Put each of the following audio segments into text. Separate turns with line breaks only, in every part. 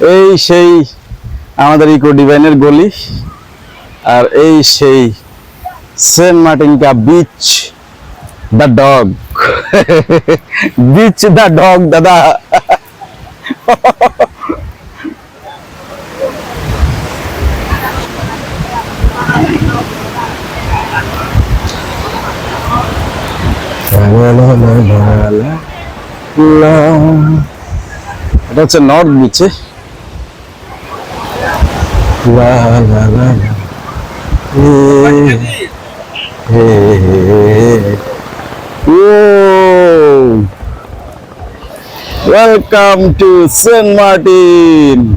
এই সেই আমাদের ইকো ডিভাইনের গলি আর এই সেই সেন্ট মার্টিন কা beach the dog beach the dog দাদা। এটা হচ্ছে নর্থ বিচে la la la hey Whoa. welcome to Saint Martin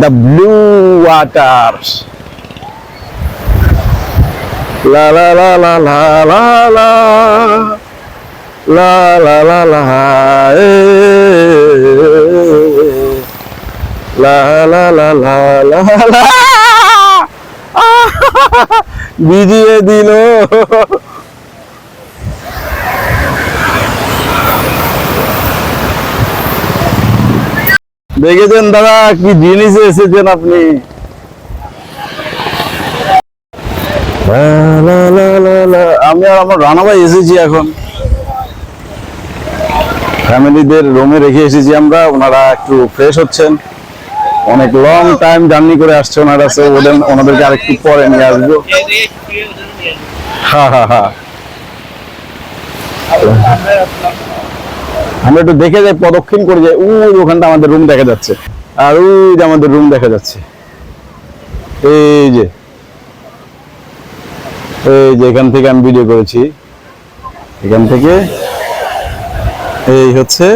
the blue waters la la la la la la la la la la la hey, hey, hey. ভিজিয়ে দিল। দেখেছেন দাদা, কি জিনিস এসেছেন আপনি। আমি আর আমার রানাভাই এসেছি এখন। ফ্যামিলিদের রুমে রেখে এসেছি আমরা, ওনারা একটু ফ্রেশ হচ্ছেন। অনেক লং টাইম জার্নি করে আসছে ওনারা সে ওদের, ওনাদেরকে আরেকটু পরে নিয়ে আসব। আমরা একটু দেখে যাই প্রদক্ষিণ করে যাই। ওই ওখানটা আমাদের রুম দেখা যাচ্ছে। আর ওই যে আমাদের রুম দেখা যাচ্ছে। এই যে। এই যে এখান থেকে আমি ভিডিও করেছি। এখান থেকে। এই হচ্ছে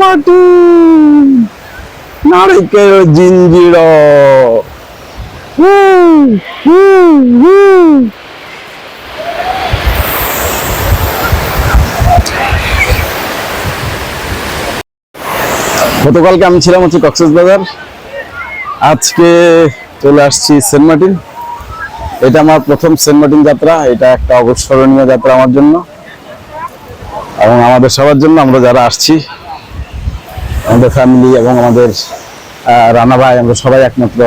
মার্টিন নারিকেল জিঞ্জির। গতকালকে আমি ছিলাম হচ্ছে কক্সেস বাজার। আজকে চলে আসছি সেন্ট মার্টিন। এটা আমার প্রথম সেন্ট মার্টিন যাত্রা। এটা একটা অবস্মরণীয় যাত্রা আমার জন্য। এবং আমাদের সবার জন্য আমরা যারা আসছি আমাদের ফ্যামিলি এবং আমাদের রানা ভাই আমরা সবাই একমাত্র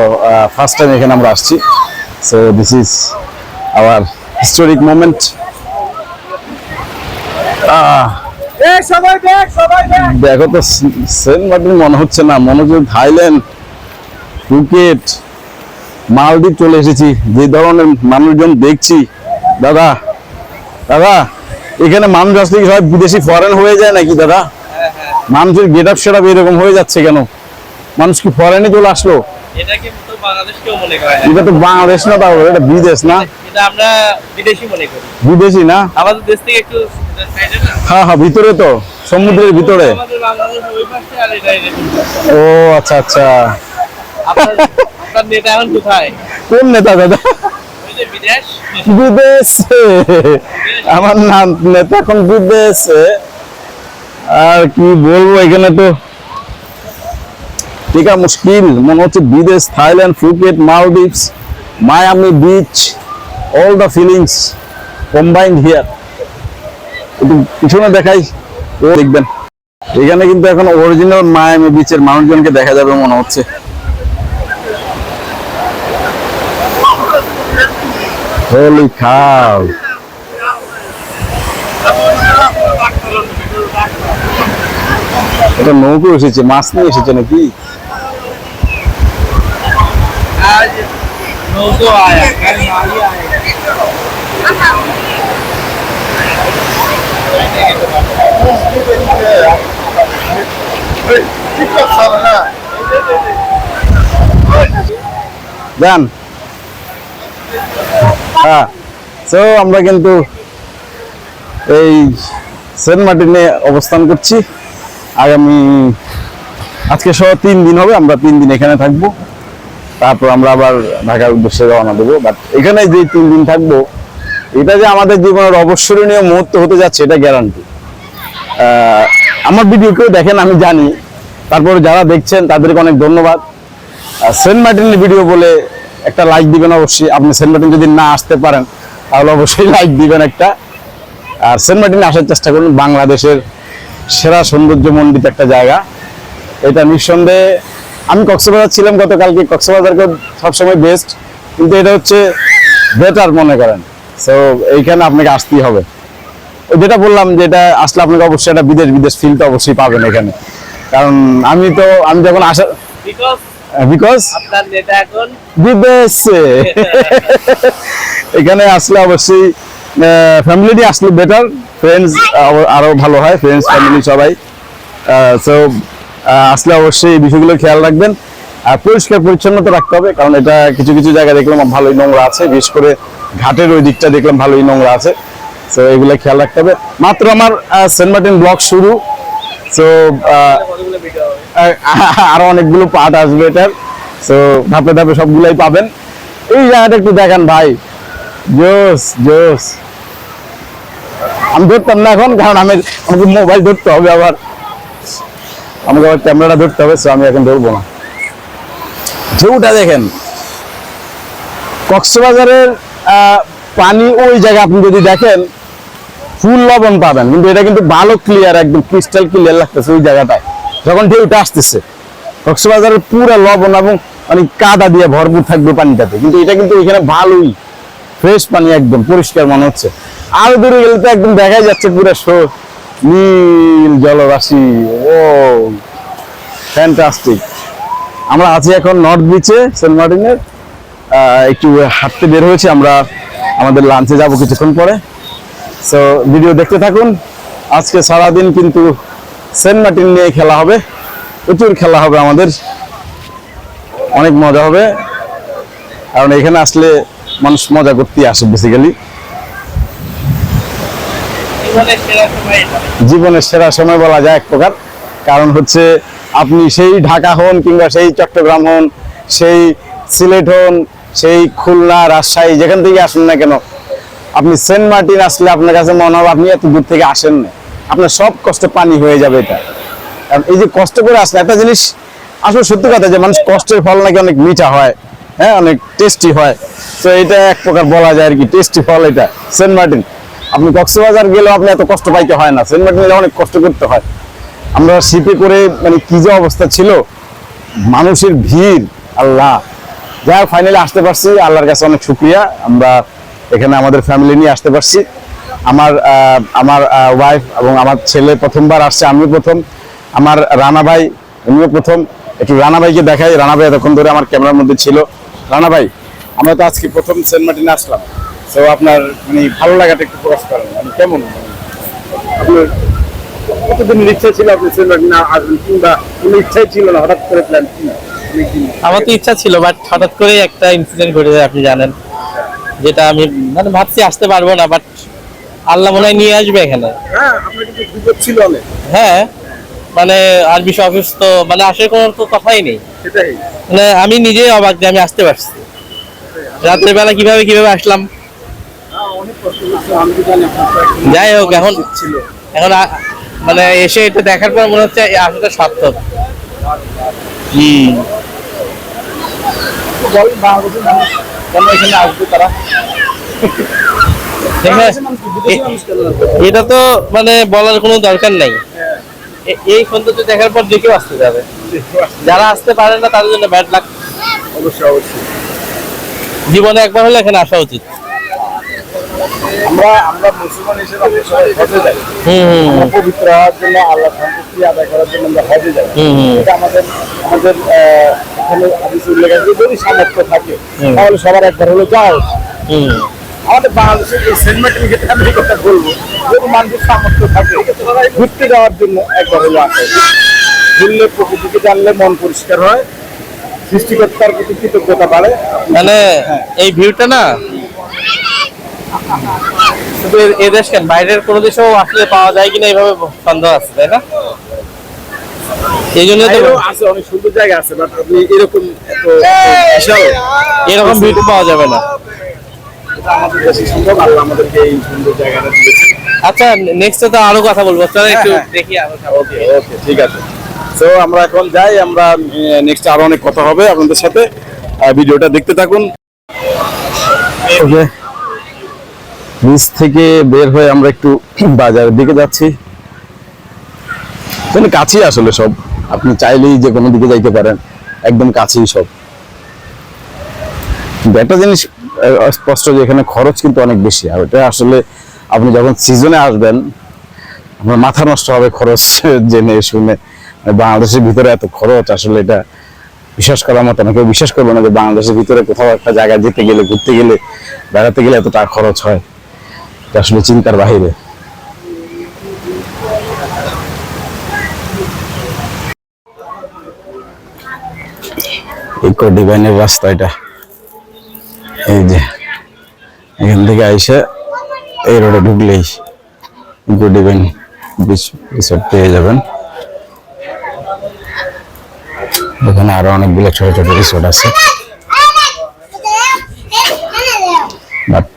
ফার্স্ট টাইম এখানে আমরা আসছি। So this is our historic moment দেখো তো সেন্ট মার্টিন মনে হচ্ছে না মনে হচ্ছে থাইল্যান্ড ক্রিকেট মালদ্বীপ চলে এসেছি। যে ধরনের মানুষজন দেখছি দাদা দাদা এখানে মানুষ আসলে কি বিদেশি ফরেন হয়ে যায় নাকি দাদা? মানুষের গেট আপ সেট এরকম হয়ে যাচ্ছে কেন? মানুষ কি ফরেনে চলে আসলো?
না
এটা তো বাংলাদেশ না এটা বিদেশ না?
আমরা বিদেশি মনে করি।
বিদেশি না?
আমাদের দেশ থেকে একটু
হ্যাঁ হ্যাঁ ভিতরে তো সমুদ্রের ভিতরে। ও আচ্ছা আচ্ছা।
আপনার আপনার নেতা এখন কোথায়?
কোন নেতা দাদা?
বিদেশ?
আমার নাম নেতা এখন বিদেশে। আর কি বলব এখানে তো? টিকা মুশকিল। মনে হচ্ছে বিদেশ Thailand Phuket Maldives Miami beach all the feelings combined here একটু পিছনে দেখাই ও দেখবেন। এখানে কিন্তু এখন অরিজিনাল মায়ামি বিচের মানুষজনকে দেখা যাবে মনে হচ্ছে। Holy cow! এটা নৌকো এসেছে মাছ নিয়ে এসেছে নাকি জান হ্যাঁ। তো আমরা কিন্তু এই সেন্ট মার্টিনে অবস্থান করছি। আগামী, আজকে সহ তিন দিন হবে, আমরা তিন দিন এখানে থাকব। তারপর আমরা আবার ঢাকার উদ্দেশ্যে রওনা দেবো। বাট এখানে যে তিন দিন থাকব, এটা যে আমাদের জীবনের অবসরণীয় মুহূর্ত হতে যাচ্ছে, এটা গ্যারান্টি আমার ভিডিও কেউ দেখেন, আমি জানি। তারপরে যারা দেখছেন, তাদেরকে অনেক ধন্যবাদ। সেন্ট মার্টিনের ভিডিও বলে একটা লাইক দিবেন অবশ্যই। আপনি সেন্ট মার্টিন যদি না আসতে পারেন, তাহলে অবশ্যই লাইক দিবেন একটা। আর সেন্ট মার্টিনে আসার চেষ্টা করুন, বাংলাদেশের সেরা সৌন্দর্যমণ্ডিত একটা জায়গা। এটা নিঃসন্দেহে আমি কক্সবাজার ছিলাম গতকালকে, কক্সবাজারকে সবসময় বেস্ট কিন্তু এটা হচ্ছে বেটার মনে করেন। সো এইখানে আপনাকে আসতেই হবে। যেটা বললাম যে এটা আসলে আপনাকে অবশ্যই একটা বিদেশ বিদেশ ফিল তো অবশ্যই পাবেন এখানে। কারণ আমি তো, আমি যখন আসা
বিকজ
বিকজ
আপনার নেতা এখন
বিদেশে। এখানে আসলে অবশ্যই ফ্যামিলি নিয়ে আসলে বেটার ফ্রেন্ডস আরও ভালো হয় ফ্রেন্ডস ফ্যামিলি সবাই। সো আসলে অবশ্যই এই বিষয়গুলো খেয়াল রাখবেন। আর পরিষ্কার পরিচ্ছন্নতা রাখতে হবে কারণ এটা কিছু কিছু জায়গায় দেখলাম ভালোই নোংরা আছে। বিশেষ করে ঘাটের ওই দিকটা দেখলাম ভালোই নোংরা আছে। তো এগুলো খেয়াল রাখতে হবে। মাত্র আমার সেন্ট মার্টিন ব্লক শুরু। তো আরও অনেকগুলো পার্ট আসবে এটার। তো ধাপে ধাপে সবগুলাই পাবেন। এই জায়গাটা একটু দেখান ভাই। জোস জোস। আমি ধরতাম না এখন, কারণ আমি আমাকে মোবাইল ধরতে হবে আবার। আমাকে আবার ক্যামেরাটা ধরতে হবে তো আমি এখন ধরবো না। ঢেউটা দেখেন। কক্সবাজারের পানি ওই জায়গায় আপনি যদি দেখেন ফুল লবণ পাবেন। কিন্তু এটা কিন্তু ভালো ক্লিয়ার একদম ক্রিস্টাল ক্লিয়ার লাগতেছে ওই জায়গাটায়। যখন ঢেউটা আসতেছে, কক্সবাজারের পুরো লবণ এবং মানে কাদা দিয়ে ভরপুর থাকবে পানিটাতে। কিন্তু এটা কিন্তু এখানে ভালোই, ফ্রেশ পানি একদম, পরিষ্কার মনে হচ্ছে। আরও দূরে গেলে তো একদম দেখাই যাচ্ছে পুরো শো- নীল জলরাশি, ও ফ্যান্টাস্টিক আমরা আছি এখন নর্থ বিচে সেন্ট মার্টিনের একটু হাঁটতে বের হয়েছি, আমরা আমাদের লাঞ্চে যাব কিছুক্ষণ পরে। সো ভিডিও দেখতে থাকুন। আজকে সারাদিন কিন্তু সেন্ট মার্টিন নিয়ে খেলা হবে। প্রচুর খেলা হবে আমাদের। অনেক মজা হবে। কারণ এখানে আসলে মানুষ মজা করতেই আসে বেসিক্যালি
জীবনের সেরা সময়
জীবনের সেরা সময় বলা যায় এক প্রকার। কারণ হচ্ছে আপনি সেই ঢাকা হন কিংবা সেই চট্টগ্রাম হন, সেই সিলেট হন, সেই খুলনা, রাজশাহী, যেখান থেকে আসুন না কেন, আপনি সেন্ট মার্টিন আসলে আপনার কাছে মনে হবে আপনি এত দূর থেকে আসেন না আপনার সব কষ্ট পানি হয়ে যাবে এটা। এই যে কষ্ট করে আসলে একটা জিনিস আসলে সত্যি কথা যে মানুষ কষ্টের ফল নাকি অনেক মিঠা হয় হ্যাঁ অনেক টেস্টি হয়। তো এটা এক প্রকার বলা যায় আর কি টেস্টি ফল এটা। সেন্ট মার্টিন, আপনি কক্সবাজার গেলেও আপনি এত কষ্ট পাইতে হয় না। সেন্ট মার্টিনে অনেক কষ্ট করতে হয়। আমরা শিপে করে মানে কি যে অবস্থা ছিল, মানুষের ভিড়, আল্লাহ। যাই ফাইনালি আসতে পারছি। আল্লাহর কাছে অনেক শুক্রিয়া। আমরা এখানে আমাদের ফ্যামিলি নিয়ে আসতে পারছি। আমার আমার ওয়াইফ এবং আমার ছেলে প্রথমবার আসছে, আমিও প্রথম। আমার রানা ভাই উনিও প্রথম। একটু রানা ভাইকে দেখাই রানা ভাই এতক্ষণ ধরে আমার ক্যামেরার মধ্যে ছিল। রানা ভাই আমরা তো আজকে প্রথম সেন্ট মার্টিনে আসলাম। তো আপনার মানে ভালো লাগাটা একটু প্রকাশ করেন। মানে কেমন? মানে আপনার কতদিনের ইচ্ছা ছিল আপনি সেন্ট মার্টিনে আসবেন কিংবা কোনো ইচ্ছাই ছিল না, হঠাৎ করে প্ল্যান
আমার তো ইচ্ছা ছিল বাট হঠাৎ করে একটা ইনসিডেন্ট ঘটে যায়, আপনি জানেন। যেটা আমি মানে ভাবছি আসতে পারব না বাট আল্লাহ মনে হয় নিয়ে আসবে এখানে।
হ্যাঁ
হ্যাঁ মানে আর বেশি অসুস্থ মানে আসার কোনো তো কথাই নেই। মানে আমি নিজেই অবাক যে আমি আসতে পারছি। রাত্রের বেলা কীভাবে কীভাবে আসলাম?
তো তো একদম
যাই হোক এখন
ছিল।
এখন মানে এসে এটা দেখার পর মনে হচ্ছে আসাটা সার্থক।
হুম। এখানে আসবে তারা? কেন আসবে?
এটা তো মানে বলার কোনো দরকার নাই। এই সৌন্দর্য দেখার পর যে কেউ আসতে যাবে। যারা আসতে পারে না তাদের জন্য ব্যাড লাগ
অবশ্যই অবশ্যই।
জীবনে একবার হলে এখানে আসা উচিত।
আমরা আমরা মুসলমান হিসেবে হজে যাই।
হুম হুম
আমরা পবিত্র হওয়ার জন্য আল্লাহ সন্তুষ্টি আদায় করার জন্য আমরা হজে যাই।
হুম, হুম।
এটা আমাদের আমাদের এখানে হাদিসে উল্লেখ আছে যদি সামর্থ্য থাকে তাহলে সবার একবার হলো যাওয়া উচিত। আমাদের বাংলাদেশের এই সেন্ট মার্টিন ক্ষেত্রে আমি কথা বলব যদি মানুষের সামর্থ্য থাকে ঘুরতে যাওয়ার জন্য একবার হলো আসা। ঘুরলে প্রকৃতিকে জানলে মন পরিষ্কার হয় সৃষ্টিকর্তার প্রতি কৃতজ্ঞতা বাড়ে।
মানে এই ভিউটা না শুধু এ- দেশ কেন? বাইরের কোনো দেশেও আসলে পাওয়া যায় কিনা এইভাবে সন্দেহ আছে তাই না? এই জন্য তো
আছে অনেক সুন্দর জায়গা আছে বাট আপনি এরকম এত বিশাল।
এরকম ভিউ পাওয়া যাবে না।
আমাদের দেশে সম্ভব আল্লাহ আমাদেরকে এই সুন্দর জায়গাটা দিয়েছে।
আচ্ছা নেক্সট তো আরও কথা বলব চলো একটু
হ্যাঁ, হ্যাঁ।
দেখি
ওকে ওকে ঠিক আছে। তো আমরা এখন যাই আমরা নেক্সট আরও অনেক কথা হবে আপনাদের সাথে। ভিডিওটা দেখতে থাকুন। ওকে ব্রিজ থেকে বের হয়ে আমরা একটু বাজারের দিকে যাচ্ছি। এখানে কাছেই আসলে সব। আপনি চাইলেই যে কোনো দিকে যাইতে পারেন। একদম কাছেই সব। একটা জিনিস স্পষ্ট যে এখানে খরচ কিন্তু অনেক বেশি। আর ওটা আসলে আপনি যখন সিজনে আসবেন, আপনার মাথা নষ্ট হবে খরচ জেনে শুনে। বাংলাদেশের ভিতরে এত খরচ, আসলে এটা বিশ্বাস করার মতো না। কেউ বিশ্বাস করবে না যে বাংলাদেশের ভিতরে কোথাও একটা জায়গায় যেতে গেলে, ঘুরতে গেলে, বেড়াতে গেলে এত টাকা খরচ হয়। এটা আসলে চিন্তার বাহিরে। ইকো ডিভাইনের রাস্তা এটা। এই যে, এখান থেকে আইসে এই রোডে ঢুকলেই ইকো ডিভাইন বিচ রিসোর্ট পেয়ে যাবেন। এখানে আরও অনেকগুলো ছোট ছোট রিসোর্ট আছে। বাট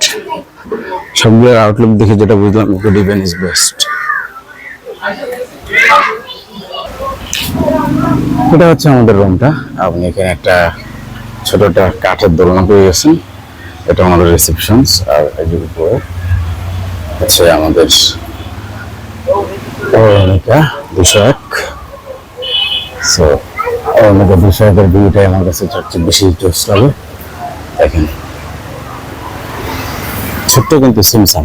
সবগুলোর আউটলুক দেখে যেটা বুঝলাম ইকো ডিভাইন ইজ বেস্ট এটা হচ্ছে আমাদের রুমটা আপনি এখানে একটা ছোট একটা কাঠের দোলনা পেয়ে গেছেন। এটা আমাদের রিসেপশন আর এই উপরে হচ্ছে আমাদের অরণিকা দুশো এক সো অরণিকা দুশো একের ভিউটাই আমার কাছে সবচেয়ে বেশি লাগে। দেখেন। ছোট্ট কিন্তু সিমসাম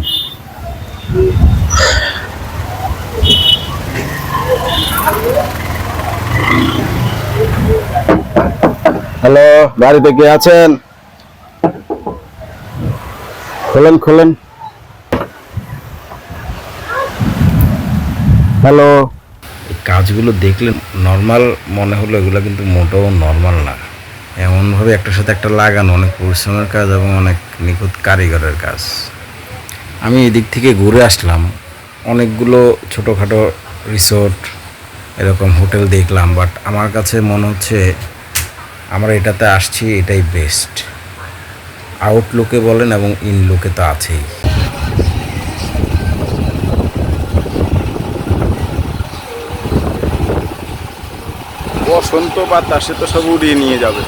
হ্যালো বাড়িতে কে আছেন? খোলেন খোলেন। হ্যালো।
কাজগুলো দেখলে নর্মাল মনে হলো, এগুলো কিন্তু মোটেও নর্মাল না। এমনভাবে একটার সাথে একটা লাগানো, অনেক পরিশ্রমের কাজ এবং অনেক নিখুঁত কারিগরের কাজ। আমি এদিক থেকে ঘুরে আসলাম, অনেকগুলো ছোটোখাটো রিসোর্ট এরকম হোটেল দেখলাম বাট আমার কাছে মনে হচ্ছে আমরা এটাতে আসছি, এটাই বেস্ট আউটলুকে বলেন এবং ইনলুকে তো আছেই।
বসন্ত বাতাসে তো সব উড়িয়ে নিয়ে যাবে।